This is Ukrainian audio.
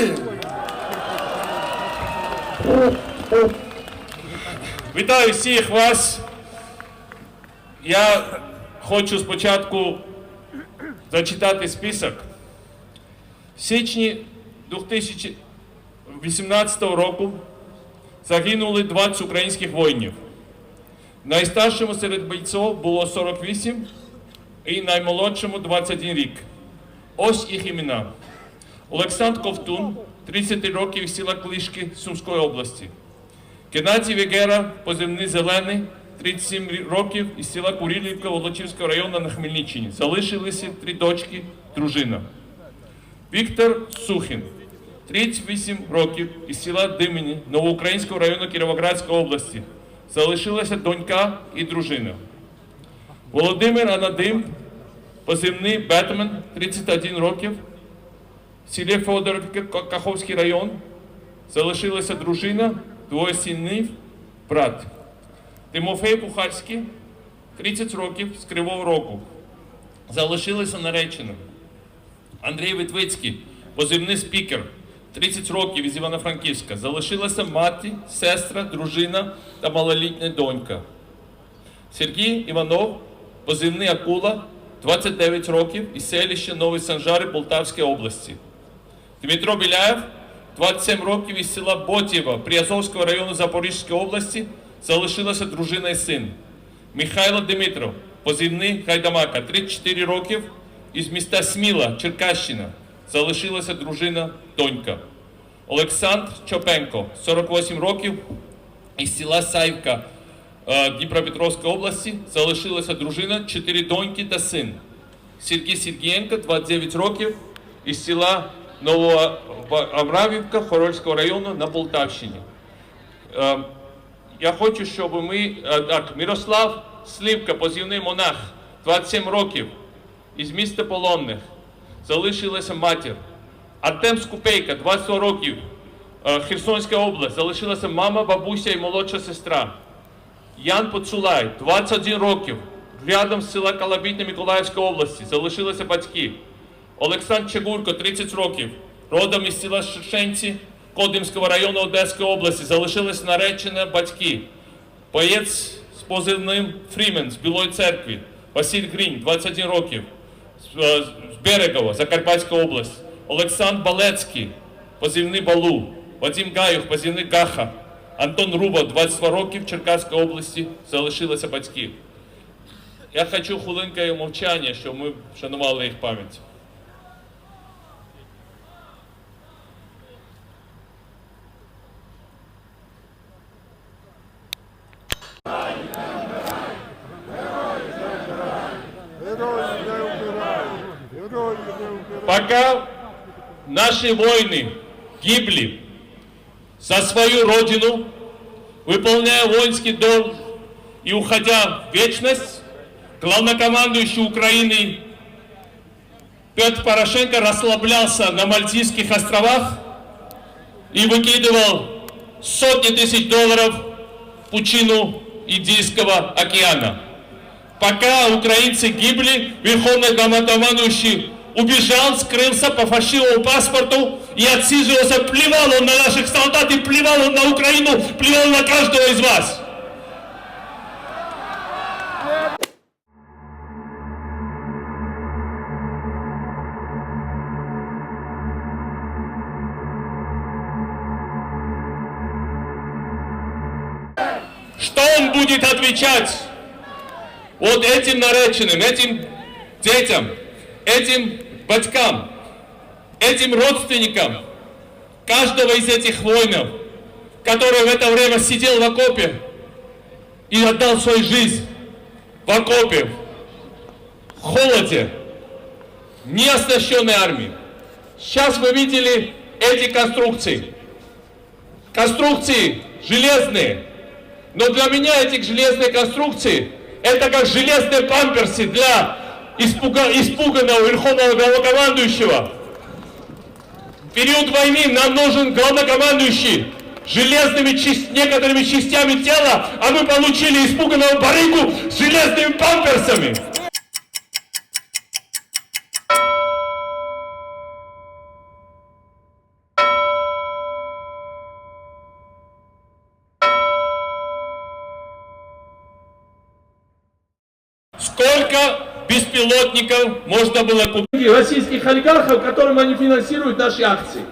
Васильович. Вітаю всіх вас. Я хочу спочатку зачитати список. В січні 2018 року загинули 20 українських воїнів. Найстаршому серед бойців було 48 і наймолодшому 21 рік. Ось їх імена. Олександр Ковтун, 30 років із села Клишки Сумської області. Геннадій Вегера, позивний Зелений, 37 років із села Курілівка Волочівського району на Хмельниччині. Залишилися три дочки, дружина. Віктор Сухін, 38 років із села Димені Новоукраїнського району Кіровоградської області. Залишилася донька і дружина. Володимир Анадим, позивний Бетмен, 31 років, в селі Федорівка, Каховський район. Залишилася дружина, двоє синів, брат. Тимофей Кухарський, 30 років з Кривого Рогу. Залишилися нареченим. Андрій Витвицький, позивний спікер, 30 років із Івано-Франківська. Залишилася мати, сестра, дружина та малолітня донька. Сергій Іванов, позивний Акула, 29 років із селища Нові Санжари Полтавської області. Дмитро Біляєв, 27 років із села Ботєва Приазовського району Запорізької області, залишилася дружина і син. Михайло Дмитров, позивний Гайдамака, 34 років із міста Сміла, Черкащина, залишилася дружина, донька. Олександр Чопенко, 48 років із села Саївка е, Дніпропетровської області, залишилася дружина, 4 доньки та син. Сергій Сергієнко, 29 років, із села Новоабрамівка Хорольського району на Полтавщині. Е, Я хочу, щоб ми. е, Так, Мирослав Сливка, позивний монах, 27 років, із міста Полонних. Залишилася матір. Артем Скупейка, 20 років, е, Херсонська область. Залишилася мама, бабуся і молодша сестра. Ян Поцулай, 21 років, рядом з села Калабітня Миколаївської області. Залишилися батьки. Олександр Чегурко, 30 років, родом із села Шишенці Кодимського району Одеської області. Залишилися наречені батьки. Боєць з позивним Фрімен з Білої церкви, Василь Грінь, 21 років, з, е, Берегова, Закарпатська область. Олександр Балецький, позивний Балу, Вадим Гаюх, позивний Гаха, Антон Руба, 22 років, Черкаської області, залишилися батьки. Я хочу хвилинкою мовчання, щоб ми вшанували їх пам'ять. Пока наши воины гибли за свою родину, выполняя воинский долг и уходя в вечность, главнокомандующий Украины Петр Порошенко расслаблялся на Мальтийских островах и выкидывал сотни тысяч долларов в пучину Индийского океана. Пока украинцы гибли, верховный главнокомандующий убежал, скрылся по фальшивому паспорту и отсиживался, плевал он на наших солдат и плевал он на Украину, плевал на каждого из вас. Что он будет отвечать вот этим нареченным, этим детям, этим батькам, этим родственникам каждого из этих воинов, который в это время сидел в окопе и отдал свою жизнь в окопе, в холоде, не оснащенной армии. Сейчас вы видели эти конструкции. Конструкции железные, но для меня эти железные конструкции это как железные памперсы для испуганного верховного главнокомандующего. В период войны нам нужен главнокомандующий железными некоторыми частями тела, а мы получили испуганного барыгу с железными памперсами. Сколько беспилотников можно было купить? российских олигархов, которым они финансируют наши акции.